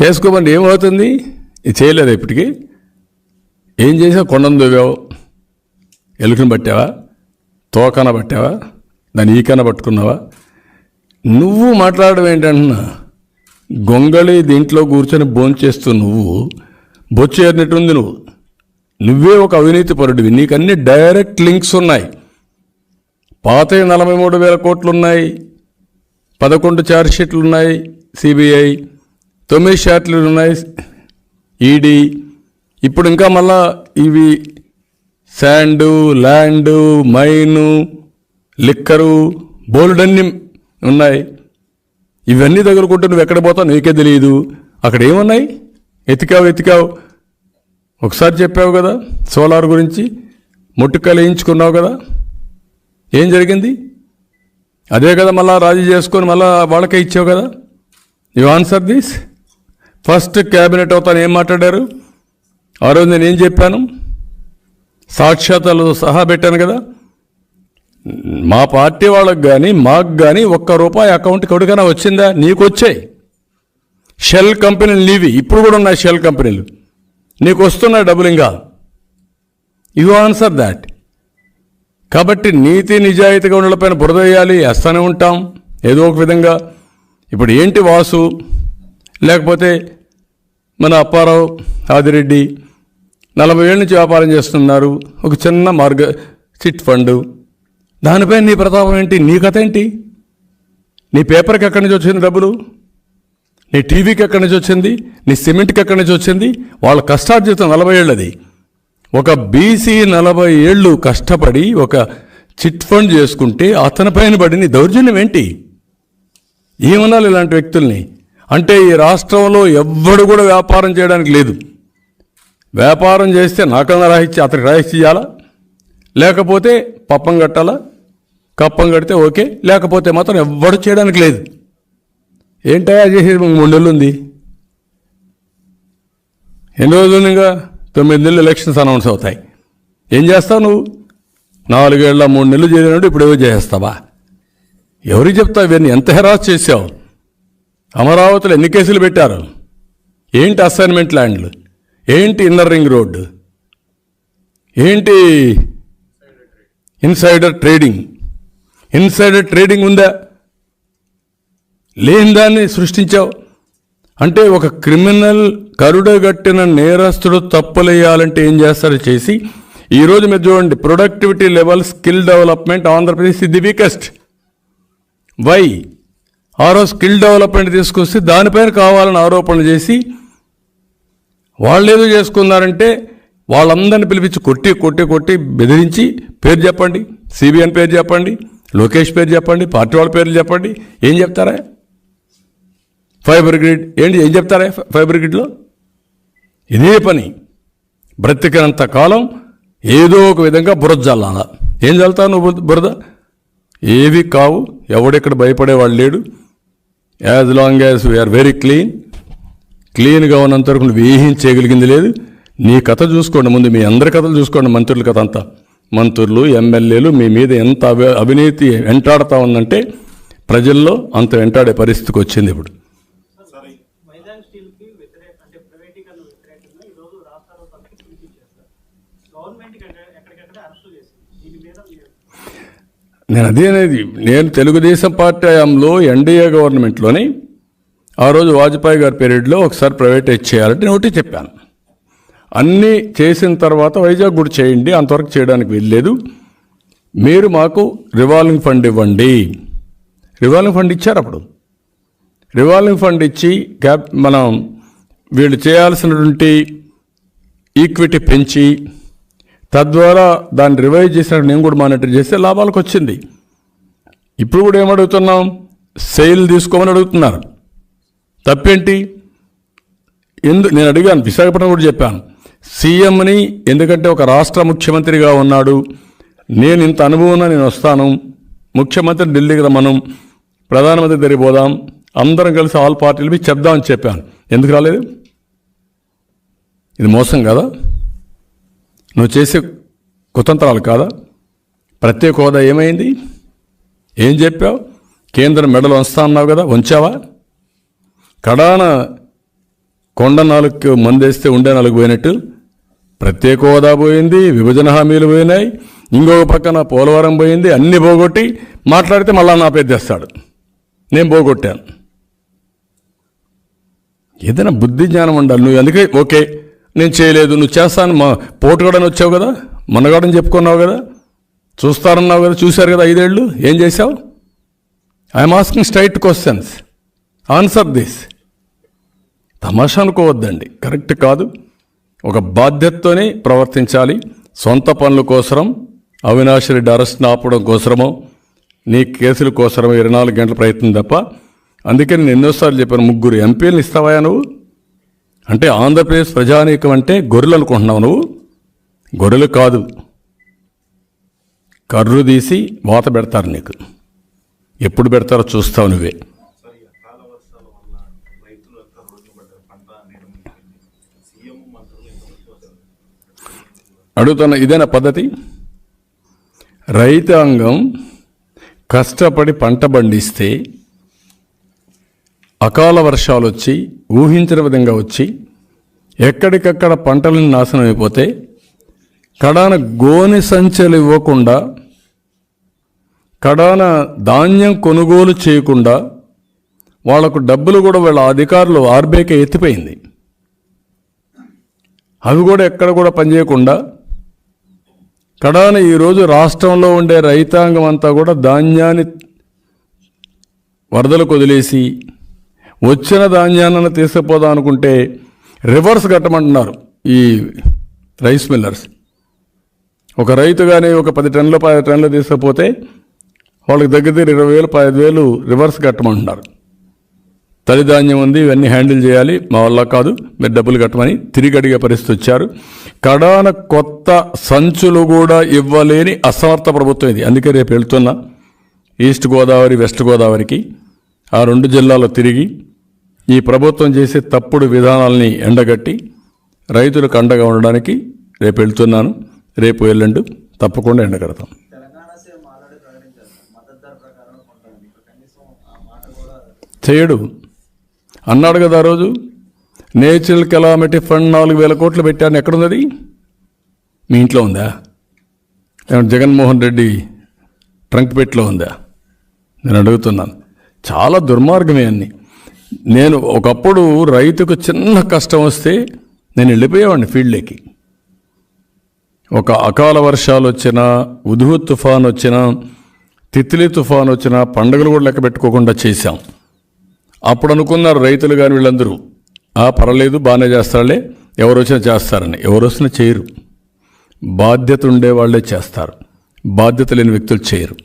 వేసుకోమంటే ఏమవుతుంది? ఇది చేయలేదు ఇప్పటికీ? ఏం చేసావు? కొండను దొవ్వావు ఎలుకను పట్టావా? తోకన పట్టావా? దాని ఈకన పట్టుకున్నావా? నువ్వు మాట్లాడడం ఏంటంటున్నా? గొంగళి దీంట్లో కూర్చొని భోంచేస్తూ నువ్వు బొచ్చు ఏరినట్టుంది నువ్వు. నువ్వే ఒక అవినీతి పరుడివి. నీకు అన్ని డైరెక్ట్ లింక్స్ ఉన్నాయి. పాత నలభై మూడు వేల కోట్లు ఉన్నాయి పదకొండు ఛార్జ్ షీట్లు ఉన్నాయి. సిబిఐ. తొమ్మిది షాట్లు ఉన్నాయి. ఈడీ. ఇప్పుడు ఇంకా మళ్ళా ఇవి శాండు ల్యాండు మైను లిక్కరు బోల్డన్ని ఉన్నాయి. ఇవన్నీ తగులుకుంటూ నువ్వు ఎక్కడ పోతావు నీకే తెలియదు అక్కడ ఏమున్నాయి? ఎతికావు ఎతికావు. ఒకసారి చెప్పావు కదా సోలార్ గురించి. ముట్టుకలు వేయించుకున్నావు కదా. ఏం జరిగింది? అదే కదా మళ్ళా రాజీ చేసుకొని మళ్ళా వాళ్ళకే ఇచ్చావు కదా. You answer this? First cabinet అవుతాను ఏం మాట్లాడారు? ఆ రోజు నేను ఏం చెప్పాను? సాక్ష్యాతాలు సహా పెట్టాను కదా. మా పార్టీ వాళ్ళకి కానీ మాకు కానీ ఒక్క రూపాయి అకౌంట్ ఎవరికైనా వచ్చిందా? నీకు వచ్చాయి. షెల్ కంపెనీలు నీవి. ఇప్పుడు కూడా ఉన్నాయి షెల్ కంపెనీలు. నీకు వస్తున్నాయి డబ్బులు ఇంకా. You answer that. కాబట్టి నీతి నిజాయితీగా ఉండలపైన బురద వేయాలి వేస్తూనే ఉంటాం. ఏదో ఒక విధంగా. ఇప్పుడు ఏంటి వాసు? లేకపోతే మన అప్పారావు ఆదిరెడ్డి నలభై ఏళ్ళ నుంచి వ్యాపారం చేస్తున్నారు. ఒక చిన్న మార్గ చిట్ ఫండ్. దానిపై నీ ప్రతాపం ఏంటి? నీ కథ ఏంటి? నీ పేపర్కి ఎక్కడి నుంచి వచ్చింది డబ్బులు? నీ టీవీకి ఎక్కడి నుంచి వచ్చింది? నీ సిమెంట్కి ఎక్కడి నుంచి వచ్చింది? వాళ్ళ కష్టార్జితం నలభై ఏళ్ళది. ఒక బీసీ నలభై ఏళ్ళు కష్టపడి ఒక చిట్ ఫండ్ చేసుకుంటే అతని పైన పడిన దౌర్జన్యం ఏంటి? ఏమనాలి ఇలాంటి వ్యక్తుల్ని? అంటే ఈ రాష్ట్రంలో ఎవ్వడు కూడా వ్యాపారం చేయడానికి లేదు. వ్యాపారం చేస్తే నాకన్నా రాయిచ్చి అతనికి రాయిచ్చి ఇవ్వాలా లేకపోతే పప్పం కట్టాలా? కప్పం కడితే ఓకే లేకపోతే మాత్రం ఎవ్వడు చేయడానికి లేదు. ఏంటయా చేసేది మూడు నెలలు ఉంది. ఎన్ని రోజులు ఇంకా తొమ్మిది నెలలు ఎలక్షన్స్ అనౌన్స్ అవుతాయి. ఏం చేస్తావు నువ్వు? నాలుగేళ్ళ మూడు నెలలు చేరినట్టు ఇప్పుడు ఏవో చేసేస్తావా? ఎవరికి చెప్తావు ఇవన్నీ? ఎంత హెరాస్ చేసావు? అమరావతిలో ఎన్ని కేసులు పెట్టారు? ఏంటి అసైన్మెంట్ ల్యాండ్లు ఏంటి ఇన్నర్ రింగ్ రోడ్డు ఏంటి ఇన్సైడర్ ట్రేడింగ్ ఇన్సైడర్ ట్రేడింగ్ ఉందా? లేని దాన్ని సృష్టించావు? అంటే ఒక క్రిమినల్ కరుడగట్టిన నేరస్తుడు తప్పులేయాలంటే ఏం చేస్తారో చేసి ఈరోజు మీరు చూడండి productivity level skill development Andhra Pradesh the weakest why ఆరో స్కిల్ డెవలప్మెంట్ తీసుకొస్తే దానిపైన కావాలని ఆరోపణలు చేసి వాళ్ళు ఏదో చేసుకున్నారంటే వాళ్ళందరిని పిలిపించి కొట్టి కొట్టి కొట్టి బెదిరించి పేరు చెప్పండి. సిబిఎన్ పేరు చెప్పండి. లోకేష్ పేరు చెప్పండి. పార్టీ వాళ్ళ పేర్లు చెప్పండి. ఏం చెప్తారా? ఫైబర్ గ్రిడ్ ఏంటి? ఏం చెప్తారా ఫైబర్ గ్రిడ్లో? ఇదే పని. బ్రతికినంత కాలం ఏదో ఒక విధంగా బురద జల్లాల. ఏం చల్లుతావు నువ్వు బురద? ఏవి కావు. ఎవడెక్కడ భయపడేవాడు లేడు. As long as we are very clean క్లీన్గా ఉన్నంత వరకు నువ్వు ఏం చేయగలిగింది లేదు. నీ కథ చూసుకోండి ముందు మీ అందరి కథలు చూసుకోండి మంత్రుల కథ అంతా. మంత్రులు ఎమ్మెల్యేలు మీ మీద ఎంత అవినీతి వెంటాడుతూ ఉందంటే ప్రజల్లో అంత వెంటాడే పరిస్థితికి వచ్చింది ఇప్పుడు వైజాగ్ స్టీల్కి వ్యతిరేక అంటే ప్రైవేటీకరణ వ్యతిరేకంగా ఈ రోజు రాష్ట్రాల పక్కన పిలిపించేస్తారు గవర్నమెంట్ ఎక్కడికెక్కడ అరెస్టు చేసింది దీని మీద మీరు నేను అదే అనేది నేను తెలుగుదేశం పార్టీ హయాంలో ఎన్డీఏ గవర్నమెంట్లోని ఆ రోజు వాజ్పేయి గారి పీరియడ్లో ఒకసారి ప్రైవేటైజ్ చేయాలంటే నేను ఒకటి చెప్పాను. అన్నీ చేసిన తర్వాత వైజాగ్ కూడా చేయండి అంతవరకు చేయడానికి వీల్లేదు. మీరు మాకు రివాల్వింగ్ ఫండ్ ఇవ్వండి. రివాల్వింగ్ ఫండ్ ఇచ్చారు అప్పుడు. రివాల్వింగ్ ఫండ్ ఇచ్చి క్యాప్ మనం వీళ్ళు చేయాల్సినటువంటి ఈక్విటీ పెంచి తద్వారా దాన్ని రివైజ్ చేసినట్టు నేను కూడా మానిటర్ చేస్తే లాభాలకు వచ్చింది. ఇప్పుడు కూడా ఏమడుగుతున్నాం సెయిల్ తీసుకోమని అడుగుతున్నారు. తప్పేంటి? ఎందు నేను అడిగాను విశాఖపట్నం కూడా చెప్పాను. సీఎంని ఎందుకంటే ఒక రాష్ట్ర ముఖ్యమంత్రిగా ఉన్నాడు. నేను ఇంత అనుభవం నేను వస్తాను. ముఖ్యమంత్రి ఢిల్లీకి రమ్మను. ప్రధానమంత్రి దగ్గరికి పోదాం. అందరం కలిసి ఆల్ పార్టీలు పోయి చెప్దామని చెప్పాను. ఎందుకు రాలేదు? ఇది మోసం కదా? నువ్వు చేసే కుతంత్రాలు కాదా? ప్రత్యేక హోదా ఏమైంది? ఏం చెప్పావు? కేంద్రం మెడలు వంచుతా అన్నావు కదా ఉంచావా కడాన కొండ నాలుగు మందేస్తే ఉండే నాలుగు పోయినట్టు ప్రత్యేక హోదా పోయింది విభజన హామీలు పోయినాయి ఇంకొక పక్కన పోలవరం పోయింది అన్నీ పోగొట్టి మాట్లాడితే మళ్ళా నా పేరు తెస్తాడు. నేను పోగొట్టాను. ఏదైనా బుద్ధి జ్ఞానం ఉండాలి. నువ్వు అందుకే ఓకే. నేను చేయలేదు నువ్వు చేస్తాను మా పోటుగాడని వచ్చావు కదా మనగాడని చెప్పుకున్నావు కదా చూస్తారన్నావు కదా చూశారు కదా ఐదేళ్ళు ఏం చేశావు? I'm asking straight questions answer this తమాషా అనుకోవద్దండి. కరెక్ట్ కాదు. ఒక బాధ్యతతోనే ప్రవర్తించాలి. సొంత పనుల కోసరం అవినాష్ రెడ్డి అరెస్ట్ ఆపడం కోసరమో నీ కేసుల కోసరమో ఇరవై నాలుగు గంటల ప్రయత్నం తప్ప అందుకే నేను ఎన్నోసార్లు చెప్పాను ముగ్గురు ఎంపీలను ఇస్తావా నువ్వు? అంటే ఆంధ్రప్రదేశ్ ప్రజానీకం అంటే గొర్రెలు అనుకుంటున్నావు నువ్వు? గొర్రెలు కాదు. కర్రు తీసి వాత పెడతారు నీకు. ఎప్పుడు పెడతారో చూస్తావు నువ్వే. అడుగుతున్న ఇదేనా పద్ధతి? రైతాంగం కష్టపడి పంట పండిస్తే అకాల వర్షాలు వచ్చి ఊహించిన విధంగా వచ్చి ఎక్కడికక్కడ పంటలను నాశనం అయిపోతే కడాన గోనె సంచులు ఇవ్వకుండా కడాన ధాన్యం కొనుగోలు చేయకుండా వాళ్ళకు డబ్బులు కూడా వాళ్ళ అధికారులు ఆర్బీఐకి ఎత్తిపోయింది. అవి కూడా ఎక్కడ కూడా పనిచేయకుండా కడాన ఈరోజు రాష్ట్రంలో ఉండే రైతాంగం అంతా కూడా ధాన్యాన్ని వరదలకు వదిలేసి వచ్చిన ధాన్యాన్ని తీసుకుపోదాం అనుకుంటే రివర్స్ కట్టమంటున్నారు ఈ రైస్ మిల్లర్స్ ఒక రైతు కానీ ఒక పది టన్నులు పది టన్నులు తీసుకుపోతే వాళ్ళకి దగ్గర దగ్గర ఇరవై వేలు పదిహేను వేలు రివర్స్ కట్టమంటున్నారు. తలిధాన్యం ఉంది ఇవన్నీ హ్యాండిల్ చేయాలి మా వల్ల కాదు మీరు డబ్బులు కట్టమని తిరిగి అడిగే పరిస్థితి వచ్చారు. కడాన కొత్త సంచులు కూడా ఇవ్వలేని అసమర్థ ప్రభుత్వం ఇది. అందుకే రేపు వెళ్తున్నా ఈస్ట్ గోదావరి వెస్ట్ గోదావరికి ఆ రెండు జిల్లాల్లో తిరిగి ఈ ప్రభుత్వం చేసే తప్పుడు విధానాల్ని ఎండగట్టి రైతులకు అండగా ఉండడానికి రేపు వెళ్తున్నాను. రేపు వెళ్ళండు తప్పకుండా ఎండగడతాం. చేయడు. అన్నాడు కదా ఆ రోజు నేచురల్ కెలామిటీ ఫండ్ నాలుగు వేల కోట్లు పెట్టాను. ఎక్కడున్నది? మీ ఇంట్లో ఉందా? జగన్మోహన్ రెడ్డి ట్రంక్ పెట్లో ఉందా? నేను అడుగుతున్నాను. చాలా దుర్మార్గమే అన్ని. నేను ఒకప్పుడు రైతుకు చిన్న కష్టం వస్తే నేను వెళ్ళిపోయేవాడిని ఫీల్డ్లోకి. ఒక అకాల వర్షాలు వచ్చినా ఉదుహు తుఫాన్ వచ్చినా తిత్లీ తుఫాన్ వచ్చినా పండుగలు కూడా లెక్క పెట్టుకోకుండా చేశాం. అప్పుడు అనుకున్నారు రైతులు కానీ వీళ్ళందరూ ఆ పర్వాలేదు బాగానే చేస్తారులే ఎవరు వచ్చినా చేస్తారని. ఎవరు వచ్చినా చేయరు. బాధ్యత ఉండే వాళ్ళే చేస్తారు. బాధ్యత లేని వ్యక్తులు చేయరు.